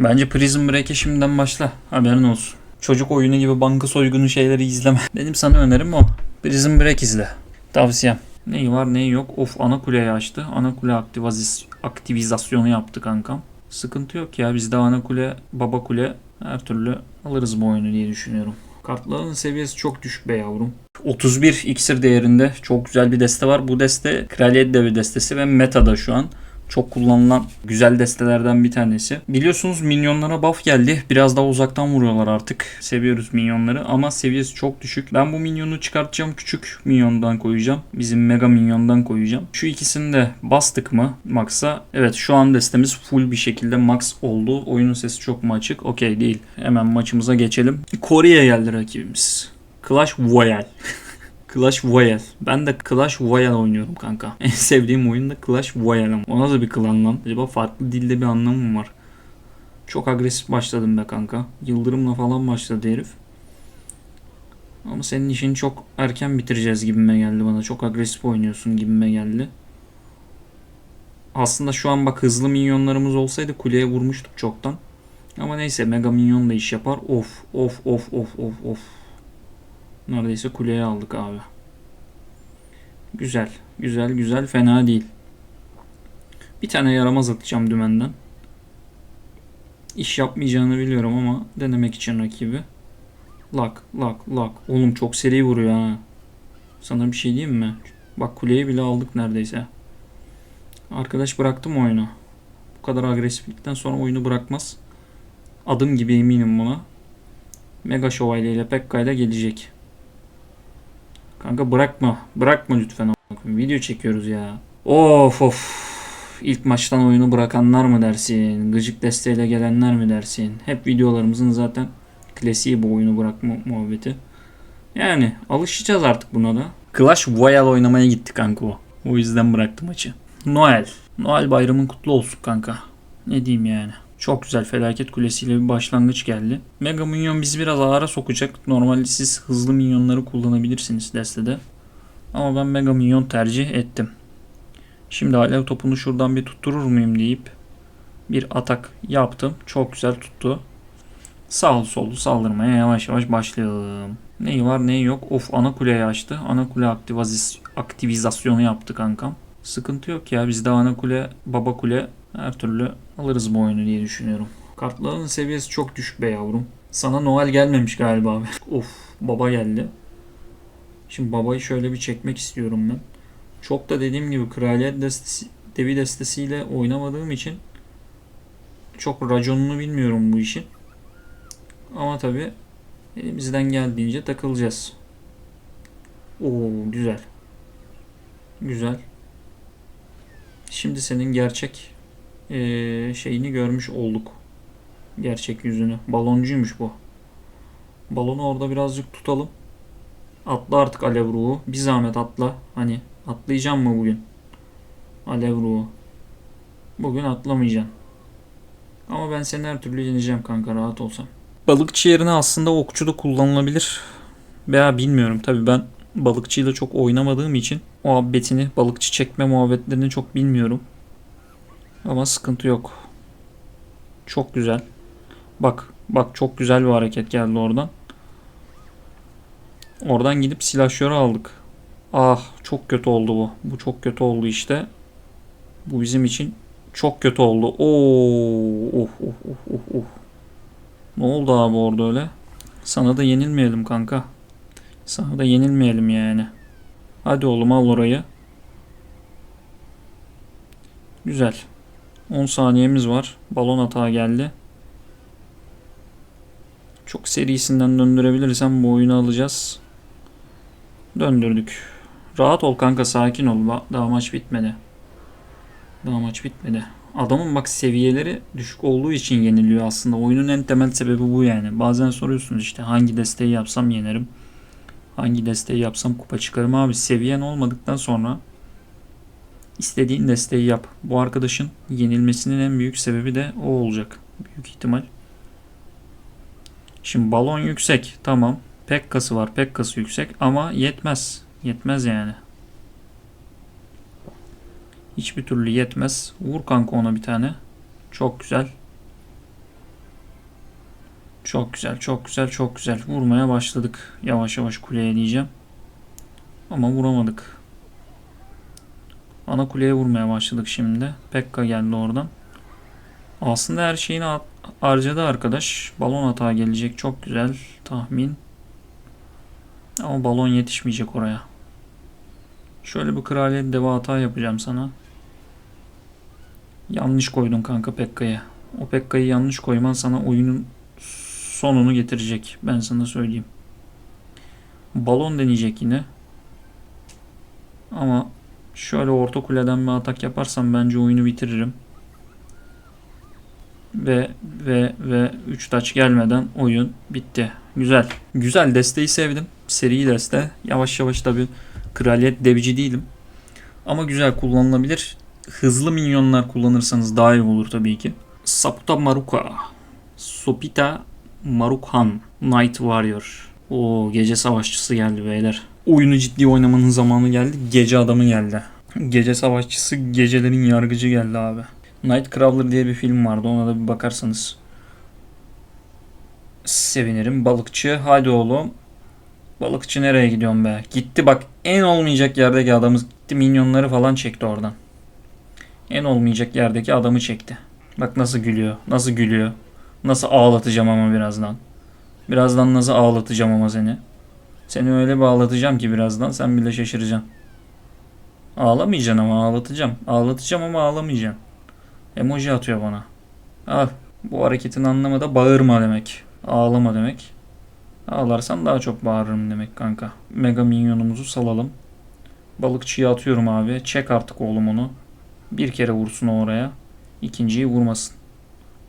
Bence Prison Break'e şimdiden başla. Haberin olsun. Çocuk oyunu gibi banka soygunu şeyleri izleme. Benim sana önerim o. Prison Break izle. Tavsiyem. Neyi var neyi yok. Of ana kuleyi açtı. Ana kule aktivaz aktivizasyonu yaptı kankam. Sıkıntı yok ya. Bizde ana kule, baba kule her türlü alırız bu oyunu diye düşünüyorum. Kartların seviyesi çok düşük be yavrum. 31 iksir değerinde çok güzel bir deste var. Bu deste Kraliyet Devi destesi ve metada şu an çok kullanılan güzel destelerden bir tanesi. Biliyorsunuz minyonlara buff geldi. Biraz daha uzaktan vuruyorlar artık. Seviyoruz minyonları ama seviyesi çok düşük. Ben bu minyonu çıkartacağım. Küçük minyondan koyacağım. Bizim mega minyondan koyacağım. Şu ikisini de bastık mı Max'a? Evet şu an destemiz full bir şekilde max oldu. Oyunun sesi çok mu açık? Okey değil. Hemen maçımıza geçelim. Kore'ye geldi rakibimiz. Clash Royale. Clash Royale. Ben de Clash Royale oynuyorum kanka. En sevdiğim oyun da Clash Royale. ama. O nasıl bir klan lan? Acaba farklı dilde bir anlamı mı var? Çok agresif başladım be kanka. Yıldırımla falan başladı herif. Ama senin işini çok erken bitireceğiz gibime geldi bana. Çok agresif oynuyorsun gibime geldi. Aslında şu an bak hızlı minyonlarımız olsaydı kuleye vurmuştuk çoktan. Ama neyse mega minyon da iş yapar. Of of of of of of. Neredeyse kuleye aldık abi. Güzel. Güzel güzel fena değil. Bir tane yaramaz atacağım dümenden. İş yapmayacağını biliyorum ama denemek için rakibi. Lak lak lak. Oğlum çok seri vuruyor ha. Sana bir şey diyeyim mi? Bak kuleyi bile aldık neredeyse. Arkadaş bıraktı mı oyunu? Bu kadar agresiflikten sonra oyunu bırakmaz. Adım gibi eminim buna. Mega Şövalye ile Pekka ile gelecek. Kanka bırakma. Bırakma lütfen. Video çekiyoruz ya. Of of. İlk maçtan oyunu bırakanlar mı dersin? Gıcık desteğiyle gelenler mi dersin? Hep videolarımızın zaten klasiği bu oyunu bırakma muhabbeti. Yani alışacağız artık buna da. Clash Royale oynamaya gitti kanka o. O yüzden bıraktı maçı. Noel. Noel bayramın kutlu olsun kanka. Ne diyeyim yani. Çok güzel felaket kulesiyle bir başlangıç geldi. Mega Minyon bizi biraz ağıra sokacak. Normalde siz hızlı minyonları kullanabilirsiniz destede. Ama ben Mega Minyon tercih ettim. Şimdi alev topunu şuradan bir tutturur muyum deyip bir atak yaptım. Çok güzel tuttu. Sağ sollu saldırmaya yavaş yavaş başlayalım. Neyi var neyi yok. Of ana kuleyi açtı. Ana kule aktivizasyonu yaptı kankam. Sıkıntı yok ya bizde ana kule baba kule her türlü alırız bu oyunu diye düşünüyorum. Kartların seviyesi çok düşük be yavrum. Sana Noel gelmemiş galiba abi. of baba geldi. Şimdi babayı şöyle bir çekmek istiyorum ben. Çok da dediğim gibi kraliyet destesi, devi destesiyle oynamadığım için çok raconunu bilmiyorum bu işin. Ama tabi elimizden geldiğince takılacağız. Oo güzel. Güzel. Şimdi senin gerçek eee, şeyini görmüş olduk. Gerçek yüzünü. Baloncuymuş bu. Balonu orada birazcık tutalım. Atla artık alev ruhu. Bir zahmet atla. Hani atlayacağım mı bugün? Alev ruhu. Bugün atlamayacaksın. Ama ben seni her türlü yeneceğim kanka rahat olsan. Balıkçı yerine aslında okçu da kullanılabilir. Veya bilmiyorum tabi ben balıkçıyla çok oynamadığım için muhabbetini, balıkçı çekme muhabbetlerini çok bilmiyorum. Ama sıkıntı yok. Çok güzel. Bak, bak çok güzel bir hareket geldi oradan. Oradan gidip silahşörü aldık. Ah çok kötü oldu bu. Bu çok kötü oldu işte. Bu bizim için çok kötü oldu. Oo, oh, oh, oh, oh, oh. Ne oldu abi orada öyle? Sana da yenilmeyelim kanka. Sana da yenilmeyelim yani. Hadi oğlum al orayı. Güzel. 10 saniyemiz var. Balon hata geldi. Çok serisinden döndürebilirsem bu oyunu alacağız. Döndürdük. Rahat ol kanka sakin ol. Daha maç bitmedi. Daha maç bitmedi. Adamın bak seviyeleri düşük olduğu için yeniliyor aslında. Oyunun en temel sebebi bu yani. Bazen soruyorsunuz işte hangi desteği yapsam yenerim. Hangi desteği yapsam kupa çıkarım abi. Seviyen olmadıktan sonra istediğin desteği yap. Bu arkadaşın yenilmesinin en büyük sebebi de o olacak. Büyük ihtimal. Şimdi balon yüksek. Tamam. Pekkası var. Pekkası yüksek ama yetmez. Yetmez yani. Hiçbir türlü yetmez. Vur kanka ona bir tane. Çok güzel. Çok güzel, çok güzel, çok güzel. Vurmaya başladık. Yavaş yavaş kuleye diyeceğim. Ama vuramadık. Ana kuleye vurmaya başladık şimdi. Pekka geldi oradan. Aslında her şeyini harcadı arkadaş. Balon hata gelecek. Çok güzel tahmin. Ama balon yetişmeyecek oraya. Şöyle bir kraliyet deva hata yapacağım sana. Yanlış koydun kanka Pekka'ya. O Pekka'yı yanlış koyman sana oyunun sonunu getirecek. Ben sana söyleyeyim. Balon deneyecek yine. Ama şöyle orta kuleden bir atak yaparsam bence oyunu bitiririm. Ve ve ve 3 taç gelmeden oyun bitti. Güzel. Güzel desteği sevdim. Seri deste. Yavaş yavaş tabi kraliyet devci değilim. Ama güzel kullanılabilir. Hızlı minyonlar kullanırsanız daha iyi olur tabii ki. Saputa Maruka. Sopita Marukhan. Night Warrior. O gece savaşçısı geldi beyler. Oyunu ciddi oynamanın zamanı geldi. Gece adamı geldi. Gece savaşçısı gecelerin yargıcı geldi abi. Nightcrawler diye bir film vardı. Ona da bir bakarsanız sevinirim. Balıkçı hadi oğlum. Balıkçı nereye gidiyorsun be? Gitti bak en olmayacak yerdeki adamı gitti minyonları falan çekti oradan. En olmayacak yerdeki adamı çekti. Bak nasıl gülüyor. Nasıl gülüyor. Nasıl ağlatacağım ama birazdan. Birazdan nasıl ağlatacağım ama seni. Seni öyle bir ağlatacağım ki birazdan sen bile şaşıracaksın. Ağlamayacaksın ama ağlatacağım. Ağlatacağım ama ağlamayacaksın. Emoji atıyor bana. Al. Bu hareketin anlamı da bağırma demek. Ağlama demek. Ağlarsan daha çok bağırırım demek kanka. Mega minyonumuzu salalım. Balıkçıyı atıyorum abi. Çek artık oğlum onu. Bir kere vursun oraya. İkinciyi vurmasın.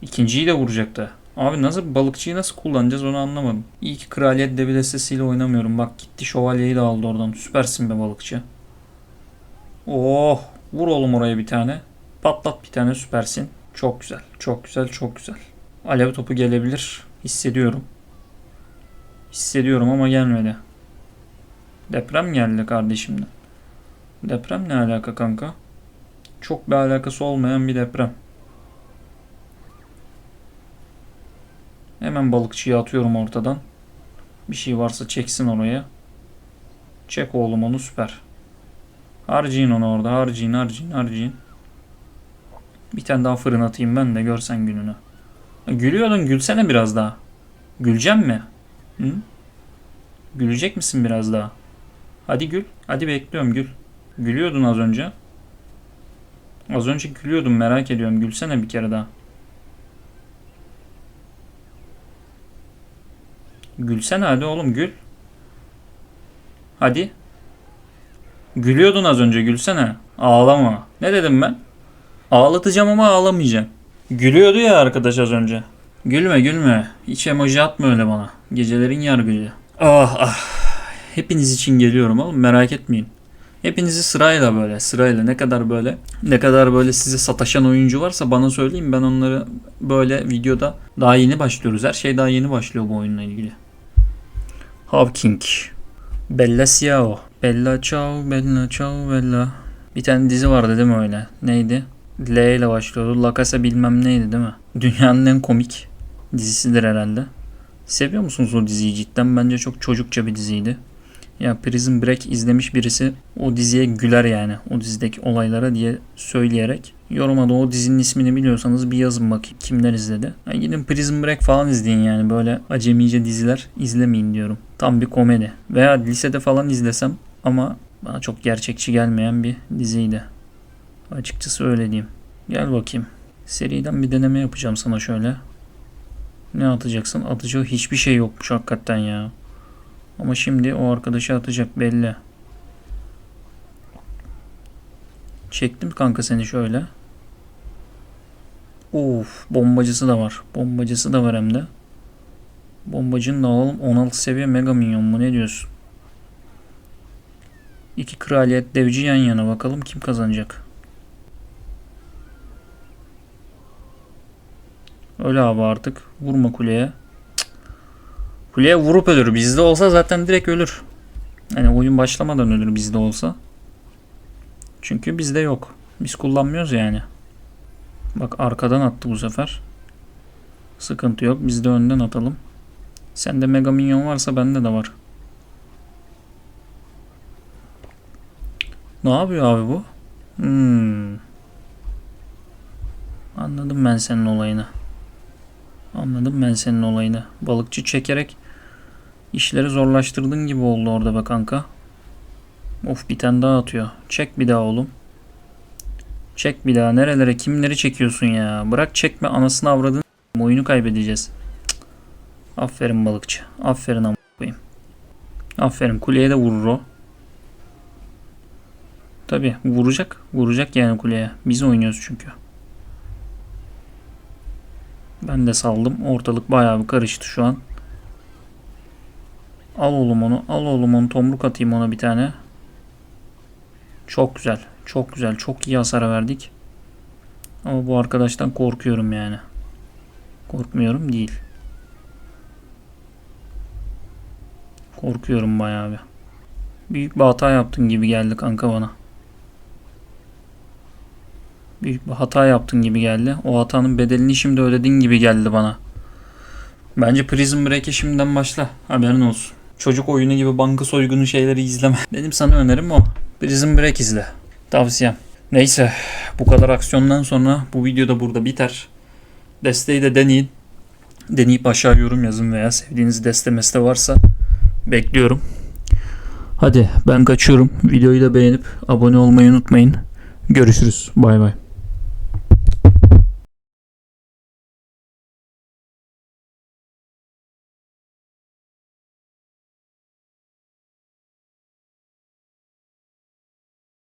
İkinciyi de vuracaktı. Abi nasıl balıkçıyı nasıl kullanacağız onu anlamadım. İyi ki kraliyet devi destesiyle oynamıyorum. Bak gitti şövalyeyi de aldı oradan. Süpersin be balıkçı. Oh vur oğlum oraya bir tane. Patlat bir tane süpersin. Çok güzel. Çok güzel. Çok güzel. Alev topu gelebilir. Hissediyorum. Hissediyorum ama gelmedi. Deprem geldi kardeşimden. Deprem ne alaka kanka? Çok bir alakası olmayan bir deprem. Hemen balıkçıyı atıyorum ortadan. Bir şey varsa çeksin oraya. Çek oğlum onu süper. Harcayın onu orada. Harcayın harcayın harcayın. Bir tane daha fırın atayım ben de görsen gününü. Gülüyordun gülsene biraz daha. Güleceğim mi? Hı? Gülecek misin biraz daha? Hadi gül. Hadi bekliyorum gül. Gülüyordun az önce. Az önce gülüyordum merak ediyorum. Gülsene bir kere daha. Gülsene hadi oğlum gül. Hadi. Gülüyordun az önce gülsene. Ağlama. Ne dedim ben? Ağlatacağım ama ağlamayacağım. Gülüyordu ya arkadaş az önce. Gülme gülme. Hiç emoji atma öyle bana. Gecelerin yargıcı. Ah ah. Hepiniz için geliyorum oğlum merak etmeyin. Hepinizi sırayla böyle sırayla ne kadar böyle ne kadar böyle size sataşan oyuncu varsa bana söyleyin ben onları böyle videoda daha yeni başlıyoruz. Her şey daha yeni başlıyor bu oyunla ilgili. Hawking. Bella Ciao. Bella Ciao, Bella Ciao, Bella. Bir tane dizi vardı değil mi öyle? Neydi? L ile başlıyordu. La bilmem neydi değil mi? Dünyanın en komik dizisidir herhalde. Seviyor musunuz o diziyi cidden? Bence çok çocukça bir diziydi. Ya Prison Break izlemiş birisi o diziye güler yani. O dizideki olaylara diye söyleyerek. Yoruma da o dizinin ismini biliyorsanız bir yazın bakayım kimler izledi. Ya gidin Prison Break falan izleyin yani böyle acemice diziler izlemeyin diyorum. Tam bir komedi. Veya lisede falan izlesem ama bana çok gerçekçi gelmeyen bir diziydi. Açıkçası öyle diyeyim. Gel bakayım. Seriden bir deneme yapacağım sana şöyle. Ne atacaksın? Atacağı hiçbir şey yokmuş hakikaten ya. Ama şimdi o arkadaşı atacak belli. Çektim kanka seni şöyle. Of bombacısı da var. Bombacısı da var hem de. Bombacını da alalım. 16 seviye mega minyon mu ne diyorsun? İki kraliyet devci yan yana bakalım kim kazanacak. Öyle abi artık. Vurma kuleye. Cık. Kuleye vurup ölür. Bizde olsa zaten direkt ölür. Yani oyun başlamadan ölür bizde olsa. Çünkü bizde yok. Biz kullanmıyoruz yani. Bak arkadan attı bu sefer. Sıkıntı yok. Biz de önden atalım. Sende Mega Minyon varsa bende de var. Ne yapıyor abi bu? Hmm. Anladım ben senin olayını. Anladım ben senin olayını. Balıkçı çekerek işleri zorlaştırdığın gibi oldu orada be kanka. Of bir tane daha atıyor. Çek bir daha oğlum. Çek bir daha. Nerelere kimleri çekiyorsun ya? Bırak çekme anasını avradın. Oyunu kaybedeceğiz. Cık. Aferin balıkçı. Aferin am koyayım. Aferin kuleye de vurur o. Tabi vuracak. Vuracak yani kuleye. Biz oynuyoruz çünkü. Ben de saldım. Ortalık bayağı bir karıştı şu an. Al oğlum onu. Al oğlum onu. Tomruk atayım ona bir tane. Çok güzel. Çok güzel. Çok iyi hasara verdik. Ama bu arkadaştan korkuyorum yani. Korkmuyorum değil. Korkuyorum bayağı bir. Büyük bir hata yaptın gibi geldi kanka bana. Büyük bir hata yaptın gibi geldi. O hatanın bedelini şimdi ödedin gibi geldi bana. Bence Prison Break'e şimdiden başla. Haberin olsun. Çocuk oyunu gibi banka soygunu şeyleri izleme. Benim sana önerim o. Prison Break izle. Tavsiyem. Neyse bu kadar aksiyondan sonra bu video da burada biter. Desteği de deneyin. Deneyip aşağı yorum yazın veya sevdiğiniz deste meste varsa bekliyorum. Hadi ben kaçıyorum. Videoyu da beğenip abone olmayı unutmayın. Görüşürüz. Bay bay.